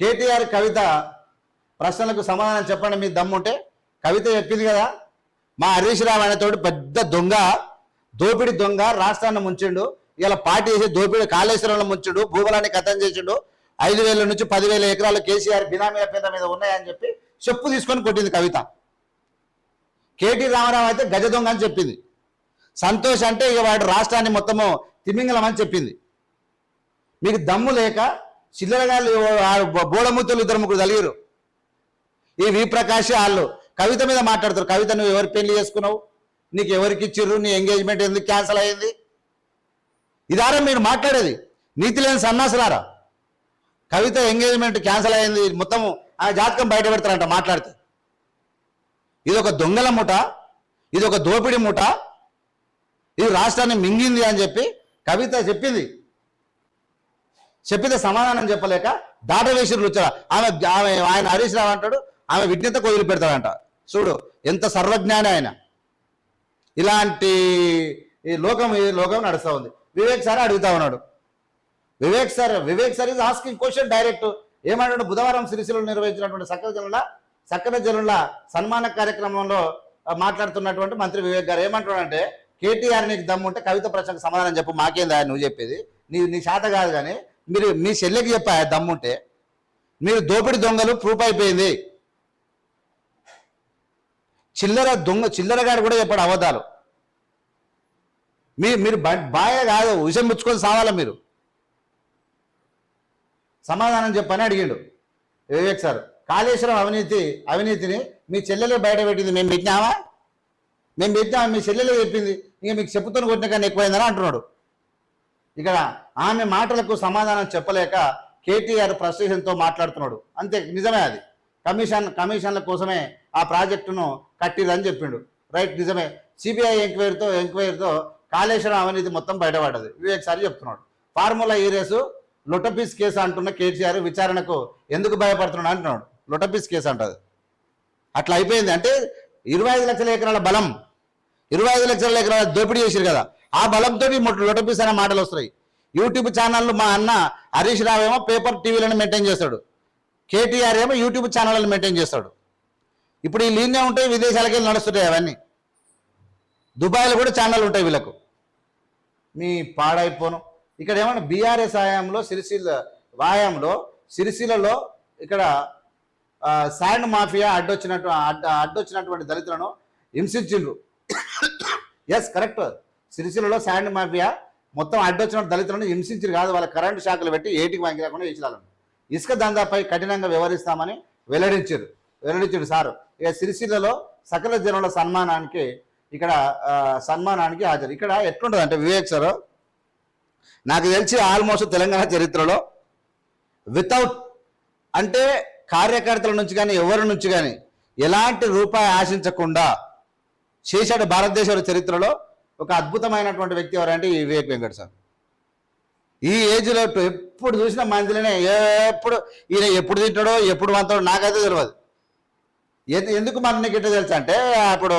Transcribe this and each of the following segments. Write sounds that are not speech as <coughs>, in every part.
కేటీఆర్ కవిత ప్రశ్నలకు సమాధానం చెప్పండి మీ దమ్ముంటే. కవిత చెప్పింది కదా మా హరీష్ రావు అనేతోటి పెద్ద దొంగ దోపిడి దొంగ రాష్ట్రాన్ని ముంచిండు. ఇలా పార్టీ చేసి దోపిడి కాళేశ్వరంలో ముంచుడు భూగోళాన్ని కథం చేసిండు. ఐదు వేల నుంచి పదివేల ఎకరాలు కేసీఆర్ బినామీల పేద మీద ఉన్నాయని చెప్పి చెప్పు తీసుకొని కొట్టింది కవిత. కేటీ రామారావు అయితే గజ దొంగ అని చెప్పింది. సంతోష్ అంటే ఇక వాడు రాష్ట్రాన్ని మొత్తము తిమింగలం అని చెప్పింది. మీకు దమ్ము లేక చిల్లరగాళ్ళు బోడముత్తులు ఇద్దరు ముగ్గురు తలిగిరు. ఈ వి ప్రకాష్ వాళ్ళు కవిత మీద మాట్లాడతారు కవిత నువ్వు ఎవరు పెళ్ళి చేసుకున్నావు? నీకు ఎవరికి ఇచ్చిర్రు? నీ ఎంగేజ్మెంట్ ఎందుకు క్యాన్సిల్ అయ్యింది ఇదారా మీరు మాట్లాడేది? నీతి లేని సన్నాసులారా? కవిత ఎంగేజ్మెంట్ క్యాన్సిల్ అయింది. మొత్తం ఆ జాతకం బయట పెడతారంట మాట్లాడితే. ఇది ఒక దొంగల ముఠ ఇది ఒక దోపిడి ముఠ ఇది రాష్ట్రాన్ని మింగింది అని చెప్పి కవిత చెప్పింది. చెప్పితే సమాధానం చెప్పలేక దాట వేసి ఆమె ఆమె ఆయన హరీష్ రావు అంటాడు ఆమె విజ్ఞత కొదిలి పెడతాడంట. చూడు ఎంత సర్వజ్ఞాని ఆయన. ఇలాంటి ఈ లోకం ఈ లోకం నడుస్తూ ఉంది. వివేక్ సార్ అడుగుతా ఉన్నాడు. Vivek sir Vivek sir is asking question direct ఏమంటాడు? బుధవారం సిరిసిలో నిర్వహించినటువంటి సక్కర జనుల సక్కర జనుల సన్మాన కార్యక్రమంలో మాట్లాడుతున్నటువంటి మంత్రి వివేక్ గారు ఏమంటున్నాడంటే కేటీఆర్ నీకు దమ్ముంటే కవిత ప్రశ్నకు సమాధానం చెప్పు మాకేందా నువ్వు చెప్పేది? నీ నీ శాత కాదు కానీ మీరు మీ చెల్లెకి చెప్పా దమ్ముంటే మీరు దోపిడి దొంగలు ప్రూఫ్ అయిపోయింది. చిల్లర దొంగ చిల్లరగాడు కూడా చెప్పాడు అబద్ధాలు. మీ మీరు బాయే బాగా కాదు విషయం పుచ్చుకొని సావాలా మీరు? సమాధానం చెప్పని అడిగిండు వివేక్ సార్. కాళేశ్వరం అవినీతి అవినీతిని మీ చెల్లెలే బయట పెట్టింది. మేము పెట్టినామా? మేము పెట్టినామా? మీ చెల్లెలే చెప్పింది. ఇంకా మీకు చెప్పుతూనే కొట్టిన కానీ ఎక్కువైందని అంటున్నాడు. ఇక్కడ ఆమె మాటలకు సమాధానం చెప్పలేక కేటీఆర్ ఫ్రస్ట్రేషన్తో మాట్లాడుతున్నాడు. అంతే నిజమే అది. కమిషన్ కమిషన్ల కోసమే ఆ ప్రాజెక్టును కట్టిరని చెప్పిండు. రైట్ నిజమే. సిబిఐ ఎంక్వైరీతో ఎంక్వైరీతో కాళేశ్వరం అవినీతి మొత్తం బయటపడ్డది. వివేక్ సార్ చెప్తున్నాడు. ఫార్ములా ఈ రేసు లొటపీస్ కేసు అంటున్న కేటీఆర్ విచారణకు ఎందుకు భయపడుతున్నాడు అంటున్నాడు. లొటపీస్ కేసు అంటది అట్లా అయిపోయింది. అంటే ఇరవై ఐదు లక్షల ఎకరాల బలం ఇరవై ఐదు లక్షల ఎకరాల దోపిడీ చేశారు కదా. ఆ బలంతో లొటపీస్ అనే మాటలు వస్తున్నాయి. యూట్యూబ్ ఛానళ్ళు మా అన్న హరీష్ రావు ఏమో పేపర్ టీవీలను మెయింటైన్ చేస్తాడు. కేటీఆర్ ఏమో యూట్యూబ్ ఛానళ్ళని మెయింటైన్ చేస్తాడు. ఇప్పుడు ఈ లీన్గా ఉంటాయి విదేశాలకు వెళ్ళి నడుస్తుంటాయి అవన్నీ. దుబాయ్లో కూడా ఛానల్ ఉంటాయి వీళ్ళకు. మీ పాడైపోను. ఇక్కడ ఏమన్నా బీఆర్ఎస్ హయాంలో సిరిసిల్ల వాయంలో సిరిసిల్లలో ఇక్కడ శాండ్ మాఫియా అడ్డొచ్చినట్టు అడ్డ అడ్డొచ్చినటువంటి దళితులను హింసించిండ్రు. <coughs> ఎస్ కరెక్ట్ సిరిసిల్లలో శాండ్ మాఫియా మొత్తం అడ్డొచ్చిన దళితులను హింసించారు కాదు వాళ్ళ కరెంటు షాకులు పెట్టి ఏటికి వాంగి రాకుండా చేసిరాలను ఇసుక దందాపై కఠినంగా వ్యవహరిస్తామని వెల్లడించారు. వెల్లడించారు సారు. ఇక సిరిసిల్లలో సకల జనుల సన్మానానికి ఇక్కడ సన్మానానికి హాజరు. ఇక్కడ ఎట్లుంటుంది అంటే వివేక్ సార్ నాకు తెలిసి ఆల్మోస్ట్ తెలంగాణ చరిత్రలో వితౌట్ అంటే కార్యకర్తల నుంచి కానీ ఎవరి నుంచి కానీ ఎలాంటి రూపాయి ఆశించకుండా చేశాడు భారతదేశ చరిత్రలో ఒక అద్భుతమైనటువంటి వ్యక్తి ఎవరంటే ఈ వివేక్ వెంకట సార్. ఈ ఏజ్లో ఎప్పుడు చూసినా మందిలోనే ఎప్పుడు ఈయన ఎప్పుడు తింటాడో ఎప్పుడు వంతాడో నాకైతే తెలియదు ఎందు- ఎందుకు మన నీకు తెలుసు అంటే అప్పుడు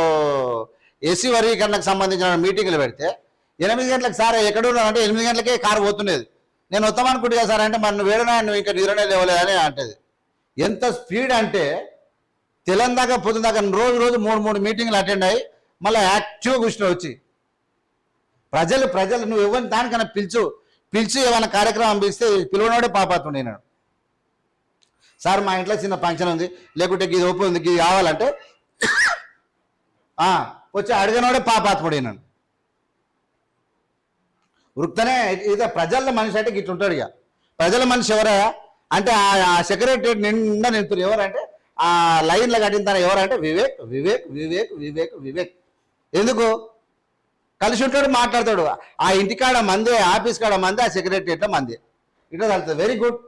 ఎస్సీ వర్గీకరణకు సంబంధించిన మీటింగ్లు పెడితే ఎనిమిది గంటలకు సార్ ఎక్కడ ఉన్నారంటే ఎనిమిది గంటలకే కారు పోతుండేది. నేను వస్తాం సార్ అంటే మరి వేడనా నువ్వు ఇంకా నిద్రనే లేవలేదని అంటది. ఎంత స్పీడ్ అంటే తెలంగాణ పొద్దుదాకా రోజు రోజు మూడు మూడు మీటింగ్లు అటెండ్ అయ్యి మళ్ళీ యాక్టివ్గా కూర్చుని వచ్చి. ప్రజలు ప్రజలు నువ్వు ఎవరిని దానికన్నా పిలుచు పిలిచి ఏమైనా కార్యక్రమం పిలిస్తే పిలవనోడే పాపాతుండే నేను. సార్ మా ఇంట్లో చిన్న ఫంక్షన్ ఉంది. లేకుంటే ఇది ఓపెన్ ఉంది. ఇది కావాలంటే ఆ, వచ్చి అడిగినోడే పాపాత్ముడే నన్ను వృత్తనే ఇక ప్రజల మనిషి అంటే ఇట్లా ఉంటాడు ఇక. ప్రజల మనిషి ఎవరా? అంటే ఆ సెక్రటరీ నిండా నింపుతారు. ఎవరంటే ఆ లైన్లో కట్టిన తన ఎవరంటే వివేక్ వివేక్ వివేక్ వివేక్ వివేక్. ఎందుకు? కలిసి ఉంటాడు మాట్లాడతాడు. ఆ ఇంటికాడ మంది ఆఫీస్ కాడ మంది ఆ సెక్రటరియట్లో మంది. ఇట్లా తగ్గుతుంది వెరీ గుడ్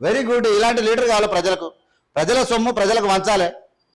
వెరీ గుడ్ ఇలాంటి లీడర్ కావాలి ప్రజలకు. ప్రజల సొమ్ము ప్రజలకు వంచాలి.